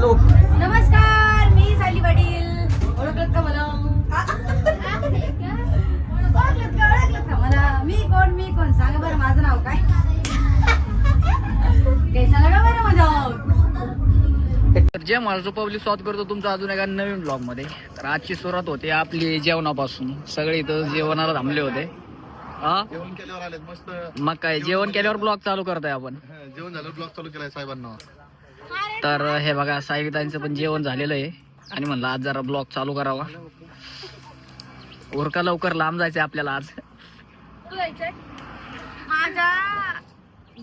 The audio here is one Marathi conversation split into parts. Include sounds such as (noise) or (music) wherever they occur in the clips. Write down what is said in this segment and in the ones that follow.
लुक नमस्कार मी पाटील ओळखलत का मला ओळखलत का ओळखलत का मला मी कोण मी कोण सांगा बरं माझं नाव काय काय सांगा का बरं माझं तर जे महाराष्ट्र पब्लिक स्वागत करतो तुमचं अजून एका नवीन ब्लॉगमध्ये तर आजची सुरुवात होते आपली जेवणापासून सगळे इथं जेवणाला थांबले होते हा जेवण केल्यावर आलेत मस्त मग काय जेवण केल्यावर ब्लॉग चालू करताय आपण हं, जेवण झालं ब्लॉग चालू केलाय साहेबांना तर हे बघा साईतांचं पण जेवण झालेलं आहे. आणि म्हणलं आज जरा ब्लॉग चालू करावा. उरका लवकर लांब जायचंय आपल्याला आज. माझ्या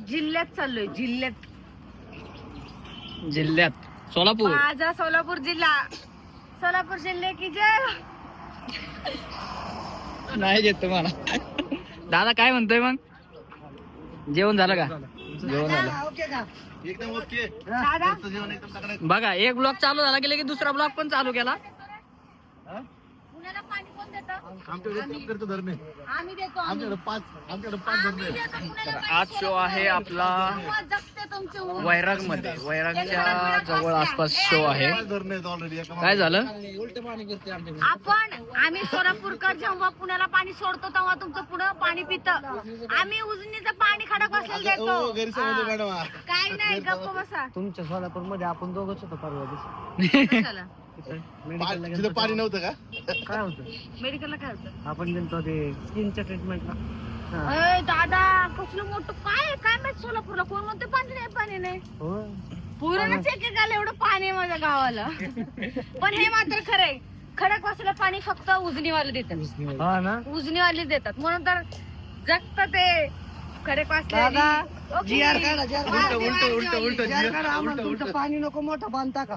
जिल्ह्यात चाललोय जिल्ह्यात. जिल्ह्यात. सोलापूर. माझा सोलापूर जिल्हा. सोलापूर जिल्हे की जय नाही देत तुम्हाला. दादा काय म्हणतोय मग? जेवण झालं का? जेवण झालं. एकदम ओके. दादा घरचं जेवण एकदम तगडं. बघा एक ब्लॉग चालू झाला की लगेच दुसरा ब्लॉग पण चालू केला. आमच्याकडे धरणे. आमच्याकडे पाच आमच्याकडे पाच धरणे आज शो आहे आपला. वैरागमध्ये वैरागच्या जवळ आसपास शो आहे. पाच धरणे आहेत ऑलरेडी एका काय झालं? आपण आम्ही सोलापूरकर जेव्हा पुण्याला पाणी सोडतो तेव्हा तुमचं पुढं पाणी पित. आम्ही उजनीचं पाणी खडक बसलेलं मागे- ओ, देतो गैरसमज आहे हा. मॅडम हा. काय नाही गप्प बसा. तुमच्या सोलापूरमध्ये आपण दोघच होतो परवा दिवशी. कशाला? पा- तिथं पाणी नव्हतं का? काय होतं? मेडिकलला काय होतं? आपण गेलतो ते स्किनच्या ट्रीटमेंटला अय, दादा कसलं मोठं काय काय माहीत सोलापूरला? कोण म्हणतं पाणी नाही पाणी नाही. हो. पूर्णच एक एक आलं एवढं पाणी आहे माझ्या गावाला. पण हे मात्र खरंय. खडक वाचलं पाणी फक्त उजनीवाले देतात. हा ना? उजनीवाले देतात. म्हणून तर जगत ते. खडक दादा वाचले जी आर काढा जी आर उलट उलट उलट उलट जी आर काढा आम्हाला तुमचं पाणी नको मोठं बांधता का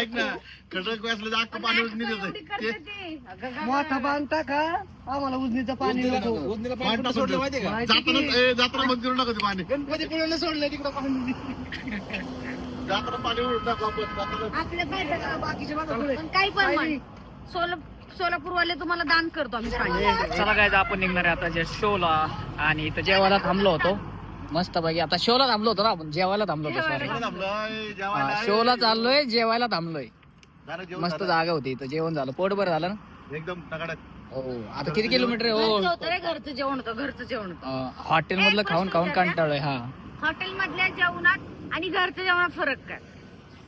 ऐक ना खडक वाचलं तर अख्खं पाणी उठणी देत मोठं बांधता का आम्हाला उजनीचं पाणी नको. जाताना ए, जाताना बंद करून टाका ते पाणी. गणपती सोडलं तिकडं पाणी. जाताना पाणी जाताना बाकीचे बघा पुढे. पण काही पण म्हण सोला सोलापूरवाले तुम्हाला दान करतो आम्ही चला काय आपण निघणार आहे आता जे शोला आणि इथं जेवायला थांबलो होतो. मस्त पैकी आता शोला थांबलो होतो ना आपण जेवायला थांबलो होतो sorry. हा. शोला चाललोय जेवायला थांबलोय. मस्त. जागा होती इथं जेवण झालं. पोट बरं झालं ना? एकदम तगडक. हो आता किती किलोमीटर आहे? घरचं हो होतं रे घरचं जेवण होतं घरचं जेवण होतं. हॉटेल मधलं खाऊन खाऊन कंटाळलोय हा. हॉटेल मधल्या जेवणात आणि घरच्या जेवणात फरक काय?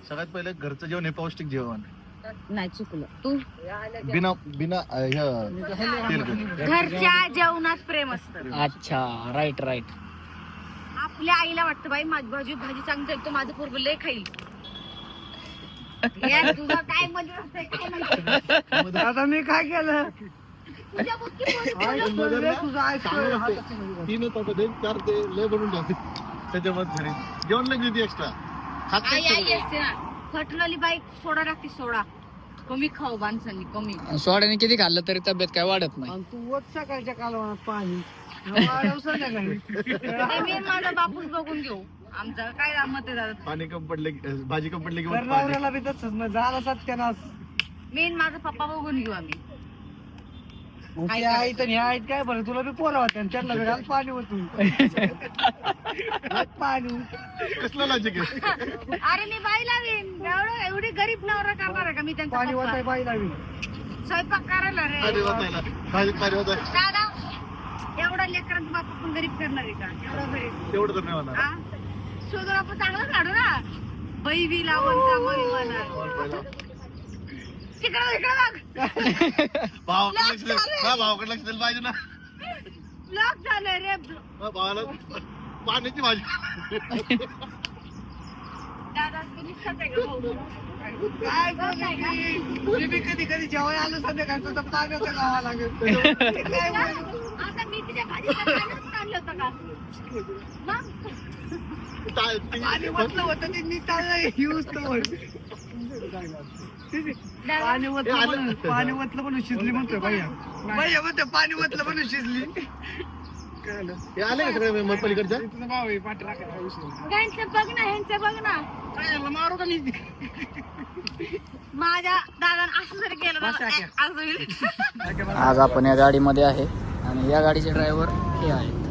सगळ्यात पहिले घरचं जेवण हे पौष्टिक जेवण. नाही चुकलं. तू? बिना बिना. घरच्या जेवणात प्रेम असतं. अच्छा राईट राईट आपल्या आईला वाटतं बाई माझी भाजी भाजी चांगली झाली तर माझं पोरग लय खाईल. तुझं काय मध्ये असतंय काय माहिती? आता मी काय केलं? तुझ्या बुक्की पोरी बोलत तुझं. तीन ते चार ते लय बनवून ठेवते त्याच्यामध्ये घरी. जेवण लागली ती एक्स्ट्रा खात आई नाही आई. असते ना. फटलेली बाई सोडा लागते सोडा. कमी खाऊ माणसांनी कमी. सोड्याने किती खाल्लं तरी तब्येत काय वाढत नाही. आणि तू वत सकाळच्या कालवणात पाणी. वाढव संध्याकाळी. ते मी माझा बापूस बघून घेऊ. आमचं काय मत आहे दादा? पाणी कम पडले की- भाजी कम पडले की तर मग पाणी. नवऱ्याला बी तसंच ना झाला सत्यानाश. मी आणि माझा पप्पा बघून घेऊ आम्ही. काय आई तर ह्या आहेत काय बरं? तुला बी पोरं होत्या आणि त्यांना बी घाल पाणी होतून पाणी. कसलं लॉजिक आहे? (laughs) अरे मी बाई लावीन. एवढं एवढी गरीब नवरा करणार आहे का मी त्यांचा पाणी पप्पा? होताय बाई लावी स्वयंपाक करायला रे. पाणी होत दादा एवढा लेकरांचा बाप पण गरीब करणार आहे का? एवढा गरीब. तेवढं तर नाही होणार. हा? शोधून आपण चांगलं काढू ना. बाई बी लावून का म्हणा तिकडं इकडं बघ. भावाकडे लक्ष दे हा, भावाकडे लक्ष दिलं पाहिजे ना. ब्लॉक झालंय रे. हा, भावाला पाण्याची भाजी. दादा तुम्ही खाताय का भाऊ? काय? मी बी कधी कधी जेवाय आलो संध्याकाळचं तर पाण्याचं गावा लागेल. काय बोलू? आता मी तिच्या भाजीला पाण्यात काढलं होतं का? मग? ता- ती- पाणी म्हटलं होतं ते मी चाललंय यूज तर पाणी वतलं म्हणून पाणी वतलं म्हणून शिजली म्हणतोय भैया भैया म्हणतोय पाणी वतलं म्हणून शिजली. कळलं. हे आले का सगळे मग पलीकडच्या तुझा भाऊ आहे पाठी राखायला विषय ह्यांचं बघ ना ह्यांचं बघ ना. काय मारू का मी? माझ्या दादानं असं जर केलं तर असं होईल. आज आपण या गाडीमध्ये आहे आणि या गाडीचे ड्रायव्हर हे आहेत.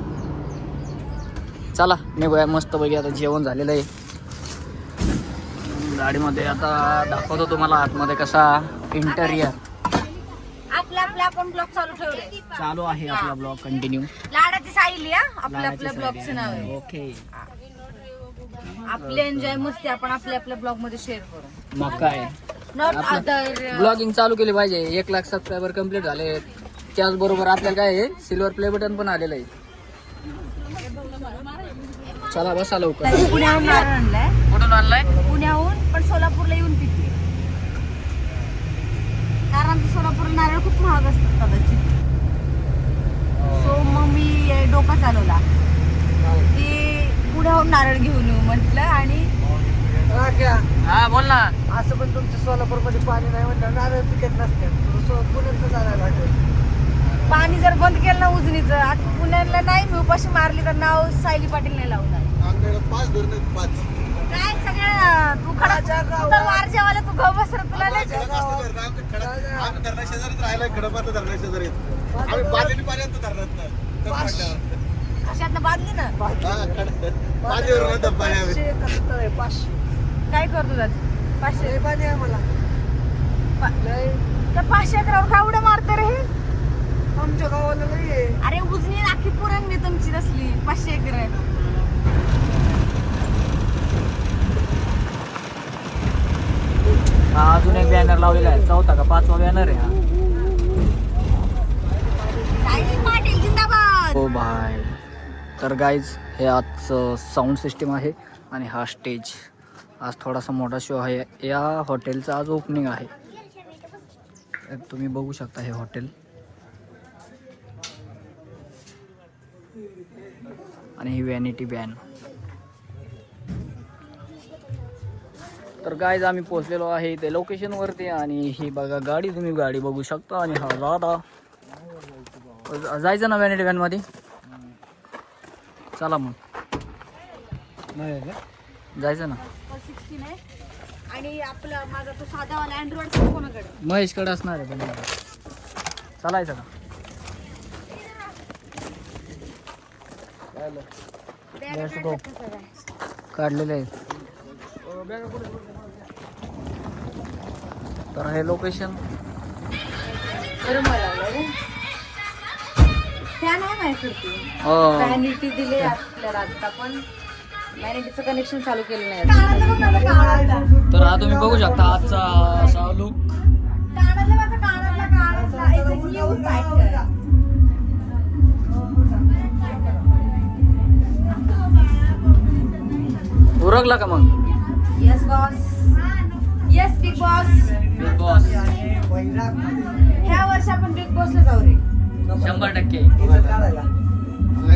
चला निघूया. मस्त पैकी आता जेवण झालेलं आहे. गाडीमध्ये. आता दाखवतो तुम्हाला आतमध्ये कसा इंटेरियर आपला आपला आपण ब्लॉग चालू ठेवले चालू आहे आपला ब्लॉग कंटिन्यू लाडाची साईली आपल्या आपल्या ब्लॉगचं नाव आहे. ओके. आपले एन्जॉय मस्ती आपण आपल्या आपल्या ब्लॉगमध्ये शेअर करू. मग काय? नॉट आपलं- अदर ब्लॉगिंग चालू केली पाहिजे. एक लाख सबस्क्रायबर कंप्लीट झाले त्याचबरोबर आपल्याला काय आहे? सिल्वर प्ले बटन पण आलेलं आहे. चला बसा लवकर. पुण्याहून नारळ आणलाय. कुठून आणलाय? पुण्याहून पण सोलापूरला येऊन पिते कारण सोलापूर नारळ खूप महाग असतात कदाचित. सो मग मी डोका चालवला. की पुण्याहून नारळ घेऊन येऊ म्हटलं आणि राख्या. हा बोल ना. असं पण तुमच्या सोलापूरमध्ये पाणी नाही म्हणलं नारळ पिकत नसते पुण्यात जायला लागेल पाणी जर बंद केलं ना उजनीचं आता पुण्याला नाही मी उपाशी मारली तर नाव सायली पाटील नाही लावणार. पाच धरण पाच. तू खडा तू तर वार जेवायला तू गप बसर तुला लय. धरण. आम्ही पर्यंत धरणात ना? हा. पाचशे काय करतो दादा पाचशे. पाणी मला त्या पाचशे अकरावर का उड्या मारते रे हे? आमच्या गावाला अरे उजनी राखी पुरण मी तुमची तसली पाचशे एकर हा अजून एक बॅनर लावलेला आहे. चौथा का पाचवा बॅनर आहे हा. हो भाई. तर गाईज हे आजचं साऊंड सिस्टीम आहे आणि हा स्टेज आज थोडासा मोठा शो आहे. या हॉटेलचं आज ओपनिंग आहे. तुम्ही बघू शकता हे हॉटेल आणि ही वॅनिटी बॅन तर गाईज आम्ही पोहोचलेलो आहे इथे लोकेशनवरती आणि ही बघा गाडी तुम्ही गाडी बघू शकता आणि हा दादा जायचं ना वॅनिटी व्हॅनमध्ये चला मग. जायचं ना? सिक्स्टीन आहे आणि आपलं माझा तो साधावाला अँड्रॉइड कोणाकडे महेशकडे असणार आहे पण. चालायचं का. काढलेले आहेत. तर हे लोकेशन बरं मला लागलं रे. फॅन आहे माझ्याकडे हो. व्हॅनिटी दिले आपल्याला आता पण. कनेक्शन चालू केलं नाही तर हा तुम्ही बघू शकता आजचा असा लुक. उरकला का मग? Yes, boss. Yes, big boss. Big boss ह्या वर्षी आपण बिग बॉसला जाऊ रे. शंभर टक्के.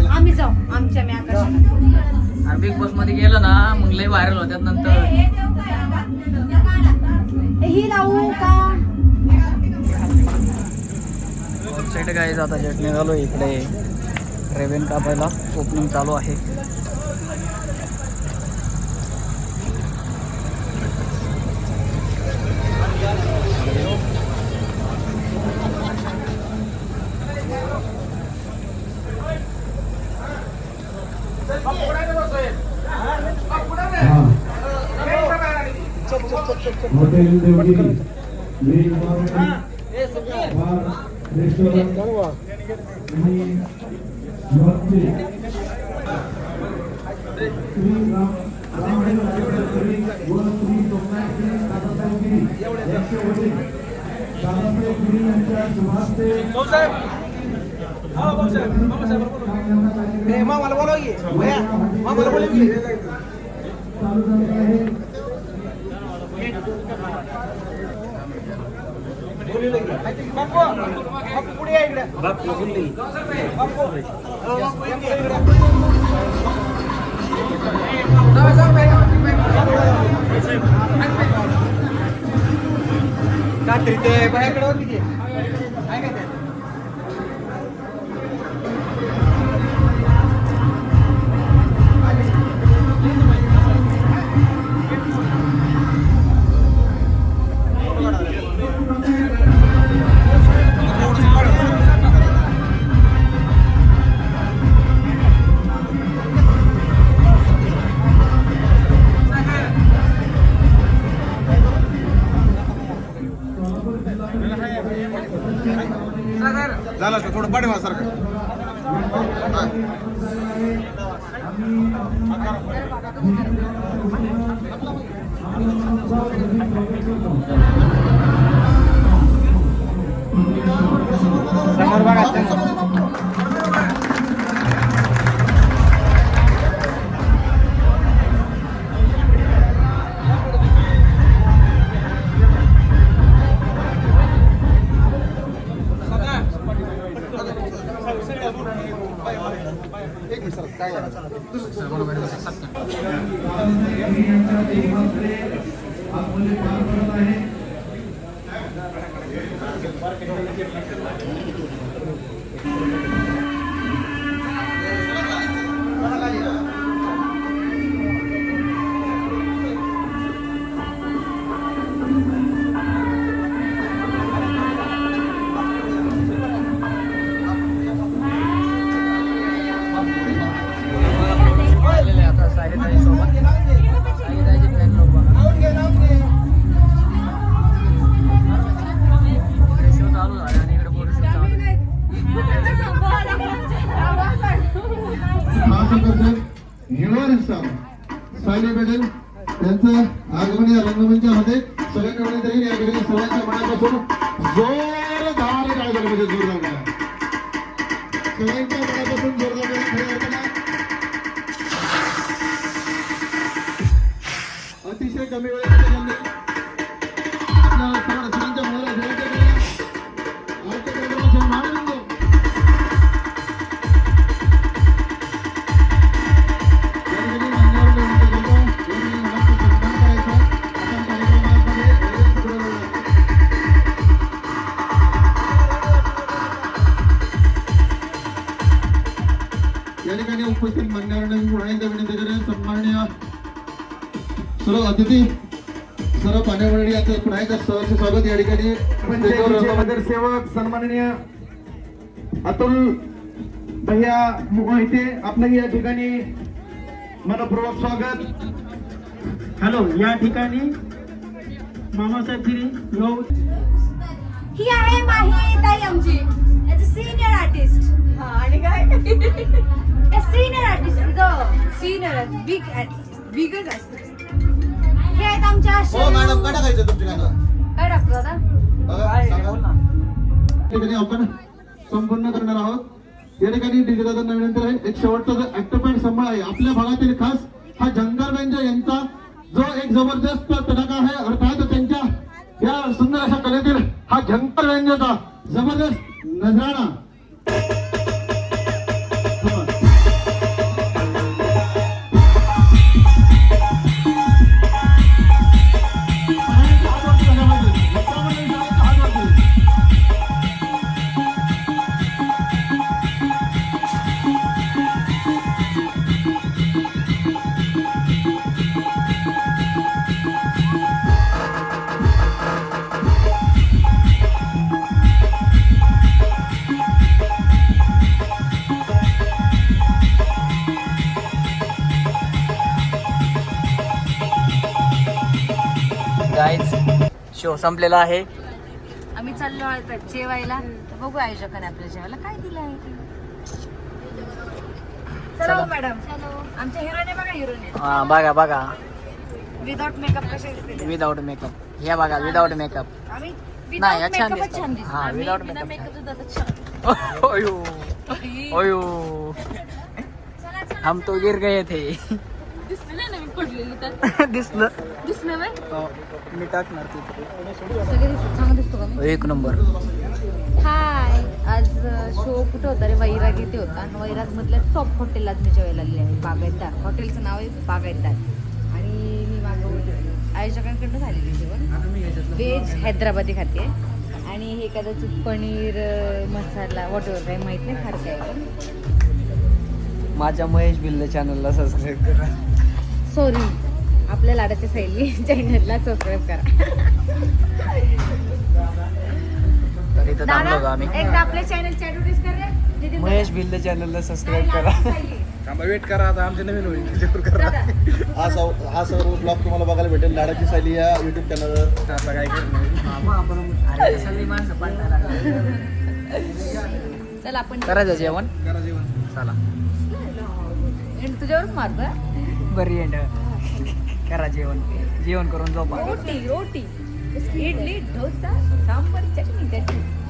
आम्ही जाऊ आमच्या मी आकाशाला. आणि बिग बॉसमध्ये गेलं ना मग लय व्हायरल होत्यात नंतर. ही लावू का? सेट काय आता जेट निघालो इकडे. रेवेन कापायला ओपनिंग चालू आहे. Hotel Devgiri. Veg bar restaurant. आणि लॉजचे श्री राम मामाला बोलव मामाला बोलव चालू झाले आहे बापू बापू पुढे या इकडे बापू बापू बापू या पुढे इकडे कात्री ते बायाकडे किती झालं असलं थोडं पाठी सारखं. समोर बघा आलेले त्यांचं आगमन या रंगमंचामध्ये सगळ्यांकडे जाईल या ठिकाणी सर्वांच्या मनापासून जोरदार काय झालं म्हणजे जोरदार सगळ्यांच्या मनापासून जोरदार खऱ्या अर्थानं अतिशय कमी वेळेमध्ये सर्व अतिथी सर्व पाण्यामंडळी यांचं पुन्हा एकदा सहर्ष स्वागत या ठिकाणी. पंचायतीचे नगरसेवक सन्माननीय अतुल भैया मोहिते आपलं या ठिकाणी मनपूर्वक स्वागत. हॅलो या ठिकाणी मामासाहेब श्री योग ही आहे माही ताई आमची. सिनियर आर्टिस्ट हा आणि काय? Senior artist senior big artist बिगच artist हे आहेत आमच्या हो मॅडम काय टाकायचं तुमच्या गाणं काय टाकतो दादा बघा, सांगा. या ठिकाणी आपण संपन्न करणार आहोत. या ठिकाणी डीजे दादांना विनंती आहे. एक शेवटचा जो ऍक्टरपॉइंट संभाळ आहे आपल्या भागातील खास हा जंगर बेंजा यांचा जो एक जबरदस्त तडाखा आहे अर्थात त्यांच्या या सुंदर अशा कलेतील हा झंकर व्यंजचा जबरदस्त नजराणा संपलेला आहे. आम्ही चाललो आता जेवायला. तर बघू आयोजकाने आपल्या जेवायला काय दिलं आहे ते. चला हो मॅडम. आमच्या हिरोने बघा हिरोने. हा, बघा बघा. विदाउट मेकअप कसे दिसते विदाऊट मेकअप हे बघा विदाऊट मेकअप आम्ही नाही, विदाउट छान दिसतो. हा, आम्ही बिना makeup छान. ओयो (laughs) ओयो (laughs) हम तो गिर गए थे. दिसलं ना पडलेली तर. (laughs) दिसलं. दिसलं बाय हो, मी टाकणार दिसत चांगलं दिसतो का एक नंबर. हाय आज शो कुठं होता रे? वैराग इथे होता. आणि वैराग मधल्या टॉप हॉटेल आज मी जेवायला आलेली आहे. बागायतदार. हॉटेलचं नाव आहे बागायतदार. आणि मी मागवली आयोजकांकडनं झालेली जेवण. व्हेज हैदराबादी खाते. आणि हे कदाचित पनीर मसाला वॉटेवर काही माहीत नाही फार काय माझ्या महेश बिल्ले चॅनलला सबस्क्राईब करा. सॉरी आपल्या लाडाच्या शैली चॅनलला सबस्क्राईब करा. एकदा आपल्या चॅनलची ऍडव्हर्टाईज कर. महेश बिल्ले चॅनलला सबस्क्राईब करा. लाडाची शैली. वेट करा आता आमचे नवीन होईल. जरूर करा. हा सव हा सर्व ब्लॉग तुम्हाला बघायला भेटेल. लाडाची सायली या युट्यूब चॅनलवर आता काय करणार? अरे सगळी माणसं पाठायला लागली. चल आपण करायचं जेवण. करा जेवण. चला. तुझ्यावरच मारतोय? बरी एंड करा जेवण. जेवण करून झोपा. रोटी रोटी. इडली डोसा सांबर चटणी चटणी.